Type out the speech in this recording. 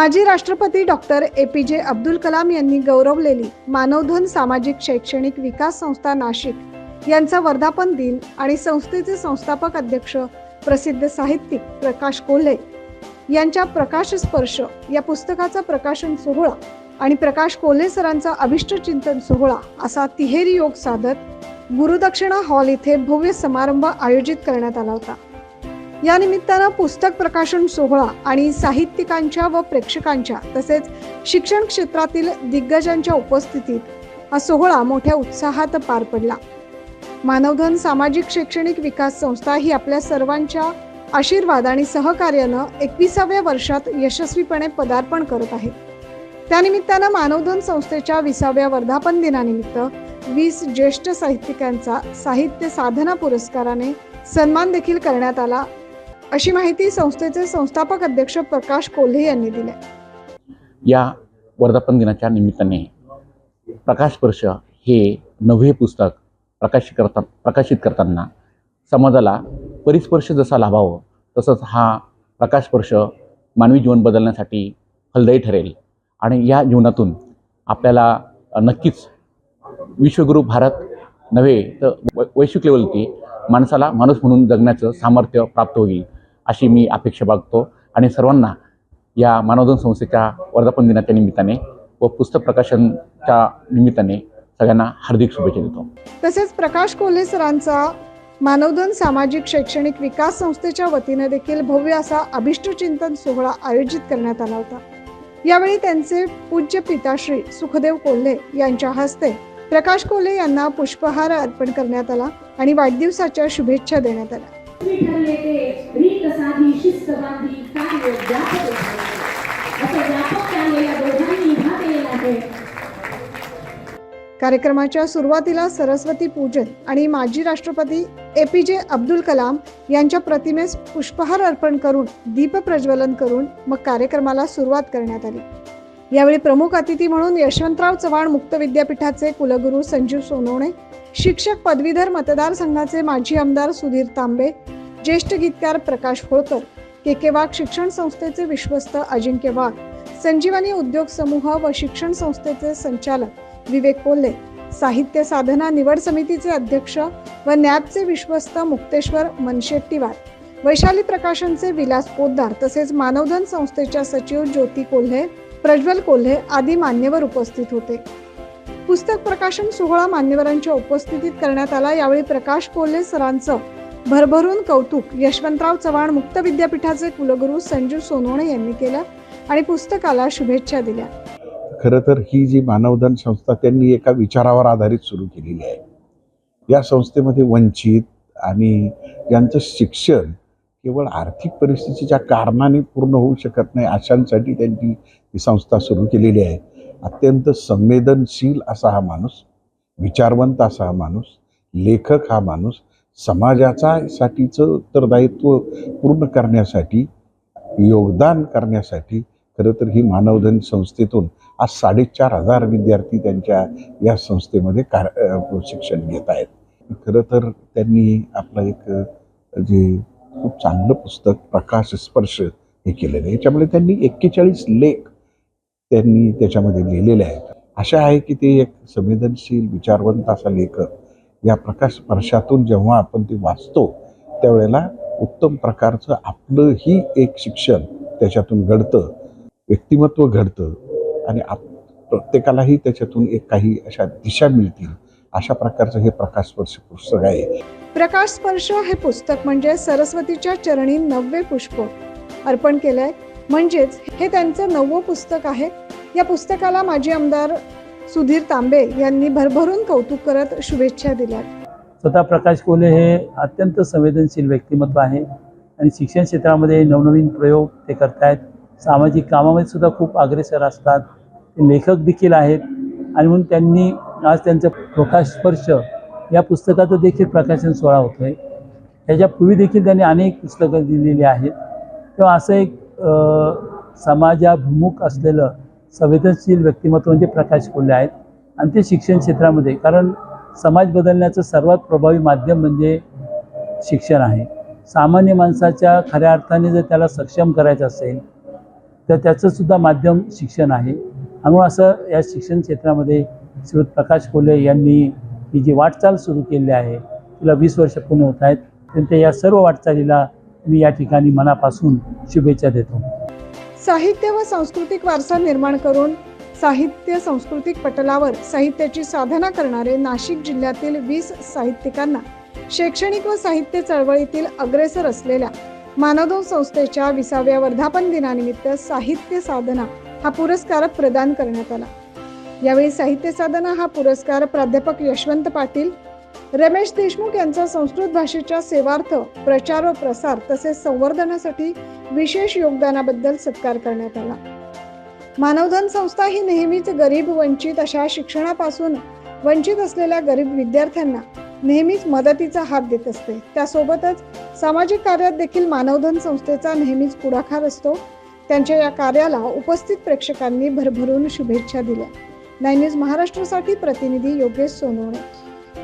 माजी राष्ट्रपती doctor A P जे अब्दुल कलाम यांनी गौरवलेली मानवधन सामाजिक शैक्षणिक विकास संस्था नाशिक यांचा वर्धापन दिन आणि संस्थेचे संस्थापक अध्यक्ष प्रसिद्ध साहित्यिक प्रकाश कोल्हे यांच्या प्रकाश स्पर्श या पुस्तकाचा प्रकाशन सोहळा आणि प्रकाश कोल्हे सरांचा अभिष्ट चिंतन सोहळा असा तिहेरी योग साधत गुरुदक्षिणा हॉल इथे भव्य समारंभ आयोजित करण्यात आला होता. या निमित्तानं पुस्तक प्रकाशन सोहळा आणि साहित्यिकांच्या व प्रेक्षकांच्या तसेच शिक्षण क्षेत्रातील दिग्गजांच्या उपस्थितीत हा सोहळा मोठ्या उत्साहात पार पडला. मानवधन सामाजिक शैक्षणिक विकास संस्था ही आपल्या सर्वांच्या आशीर्वाद आणि सहकार्यानं एकविसाव्या वर्षात यशस्वीपणे पदार्पण करत आहे. त्यानिमित्तानं मानवधन संस्थेच्या विसाव्या वर्धापन दिनानिमित्त वीस ज्येष्ठ साहित्यिकांचा साहित्य साधना पुरस्काराने सन्मान देखील करण्यात आला अशी माहिती संस्थेचे संस्थापक अध्यक्ष प्रकाश कोल्हे यांनी दिली. या वर्धापन दिनाच्या निमित्ताने प्रकाश स्पर्श हे नवे पुस्तक प्रकाशित करता प्रकाशित करताना समाजाला परिस्पर्श जसा लाभावं तसंच हा प्रकाश स्पर्श मानवी जीवन बदलण्यासाठी फलदायी ठरेल. आणि या जीवनातून आपल्याला नक्कीच विश्वगुरू भारत नव्हे तर वै वैश्विक लेवलती माणसाला माणूस म्हणून जगण्याचं सामर्थ्य प्राप्त होईल. अशी मी अपेक्षा बाळगतो. आणि सर्वांना या मानवधन संस्थेच्या वर्धापन दिनाच्या निमित्ताने व पुस्तक प्रकाशनच्या निमित्ताने सगळ्यांना हार्दिक शुभेच्छा देतो. तसेच प्रकाश कोल्हे सरांचा मानवधन सामाजिक शैक्षणिक विकास संस्थेच्या वतीने देखील भव्य असा अभिष्टचिंतन सोहळा आयोजित करण्यात आला होता. यावेळी त्यांचे पूज्य पिताश्री सुखदेव कोल्हे यांच्या हस्ते प्रकाश कोल्हे यांना पुष्पहार अर्पण करण्यात आला आणि वाढदिवसाच्या शुभेच्छा देण्यात आल्या. मी ठरले ते कार्य व्यापक असं व्यापक कार्य या दोघांनी घातलेलं आहे. कार्यक्रमाच्या सुरुवातीला सरस्वती पूजन आणि माजी राष्ट्रपती ए पी जे अब्दुल कलाम यांच्या प्रतिमेस पुष्पहार अर्पण करून दीप प्रज्वलन करून मग कार्यक्रमाला सुरुवात करण्यात आली. यावेळी प्रमुख अतिथी म्हणून यशवंतराव चव्हाण मुक्त विद्यापीठाचे कुलगुरू संजीव सोनवणे शिक्षक पदवीधर मतदारसंघाचे माजी आमदार सुधीर तांबे ज्येष्ठ गीतकार प्रकाश होळकर के के वाघ शिक्षण संस्थेचे विश्वस्त अजिंक्य वाघ संजीवनी उद्योग समूह व शिक्षण संस्थेचे संचालक विवेक कोल्हे साहित्य साधना निवड समितीचे अध्यक्ष व नॅबचे विश्वस्त मुक्तेश्वर मनशेट्टीवार वैशाली प्रकाशनचे विलास पोद्दार तसेच मानवधन संस्थेच्या सचिव ज्योती कोल्हे प्रज्वल कोल्हे आदी मान्यवर उपस्थित होते. पुस्तक प्रकाशन सोहळा मान्यवरांच्या उपस्थितीत करण्यात आला. यावेळी प्रकाश कोल्हे सरांचं भरभरून कौतुक. यशवंतराव चव्हाण मुक्त विद्यापीठाचे कुलगुरू संजू सोनवणे यांनी केलं आणि पुस्तकाला शुभेच्छा दिल्या. खरं तर ही जी मानवधन संस्था त्यांनी एका विचारावर आधारित सुरू केलेली आहे. या संस्थेमध्ये वंचित आणि ज्यांचं शिक्षण केवळ आर्थिक परिस्थितीच्या कारणाने पूर्ण होऊ शकत नाही अशांसाठी त्यांनी ही संस्था सुरू केलेली आहे. अत्यंत संवेदनशील असा हा माणूस विचारवंत असा हा माणूस लेखक हा माणूस समाजाचा साठीचं उत्तरदायित्व पूर्ण करण्यासाठी योगदान करण्यासाठी खरं तर ही मानवधन संस्थेतून आज साडेचार हजार विद्यार्थी त्यांच्या या संस्थेमध्ये कार शिक्षण घेत आहेत. खरं तर त्यांनी आपलं एक जे खूप चांगलं पुस्तक प्रकाश स्पर्श हे केलेलं आहे. याच्यामुळे त्यांनी एक्केचाळीस लेख त्यांनी त्याच्यामध्ये लिहिलेले आहेत. आशा आहे की ते एक संवेदनशील विचारवंत असा लेखक या प्रकाश स्पर्शातून जेव्हा आपण ते वाचतो त्यावेळेला उत्तम प्रकारचं आपलंही एक शिक्षण त्याच्यातून घडतं व्यक्तिमत्व घडतं आणि आप प्रत्येकालाही त्याच्यातून एक काही अशा दिशा मिळतील अशा प्रकारचं हे प्रकाश स्पर्श पुस्तक आहे. प्रकाश स्पर्श हे पुस्तक म्हणजे सरस्वतीच्या चरणी नववे पुष्प. अर्पण केलंय. म्हणजेच हे त्यांचं नववं पुस्तक आहे. या पुस्तकाला माजी आमदार सुधीर तांबे यांनी भरभरून कौतुक करत शुभेच्छा दिल्या. स्वतः प्रकाश कोले हे अत्यंत संवेदनशील व्यक्तिमत्व आहे आणि शिक्षण क्षेत्रामध्ये नवनवीन प्रयोग ते करतायत. सामाजिक कामामध्ये सुद्धा खूप अग्रेसर असतात. ते लेखक देखील आहेत आणि म्हणून त्यांनी आज त्यांचं प्रकाश स्पर्श या पुस्तकाचं देखील प्रकाशन सोहळा होतो आहे त्याच्यापूर्वी देखील त्यांनी अनेक पुस्तकं दिलेली आहेत. तेव्हा असं एक समाजाभिमुख असलेलं संवेदनशील व्यक्तिमत्व म्हणजे प्रकाश कोल्हे आहेत. आणि ते शिक्षण क्षेत्रामध्ये कारण समाज बदलण्याचं सर्वात प्रभावी माध्यम म्हणजे शिक्षण आहे. सामान्य माणसाच्या खऱ्या अर्थाने जर त्याला सक्षम करायचं असेल तर त्याचंसुद्धा माध्यम शिक्षण आहे. म्हणून असं या शिक्षण क्षेत्रामध्ये श्री प्रकाश कोल्हे यांनी ही जी वाटचाल सुरू केली आहे तिला वीस वर्ष पूर्ण होत आहेत. त्यांच्या या सर्व वाटचालीला मी या ठिकाणी मनापासून शुभेच्छा देतो. साहित्य व सांस्कृतिक वारसा निर्माण करून साहित्य सांस्कृतिक पटलावर साहित्याची साधना करणारे नाशिक जिल्ह्यातील वीस साहित्यिकांना शैक्षणिक व साहित्य चळवळीतील अग्रेसर असलेल्या मानवदोन संस्थेच्या विसाव्या वर्धापन दिनानिमित्त साहित्य साधना हा पुरस्कार प्रदान करण्यात आला. यावेळी साहित्य साधना हा पुरस्कार प्राध्यापक यशवंत पाटील रमेश देशमुख यांचा संस्कृत भाषेच्या सेवार्थ प्रचार व प्रसार तसेच संवर्धनासाठी विशेष योगदानाबद्दल सत्कार करण्यात आला. मानवधन संस्था ही नेहमीच गरीब वंचित अशा शिक्षणापासून वंचित असलेल्या गरीब विद्यार्थ्यांना नेहमीच मदतीचा हात देत असते. त्यासोबतच सामाजिक कार्यात देखील मानवधन संस्थेचा नेहमीच पुढाकार असतो. त्यांच्या या कार्याला उपस्थित प्रेक्षकांनी भरभरून शुभेच्छा दिल्या. नाईन न्यूज महाराष्ट्रासाठी प्रतिनिधी योगेश सोनवणे.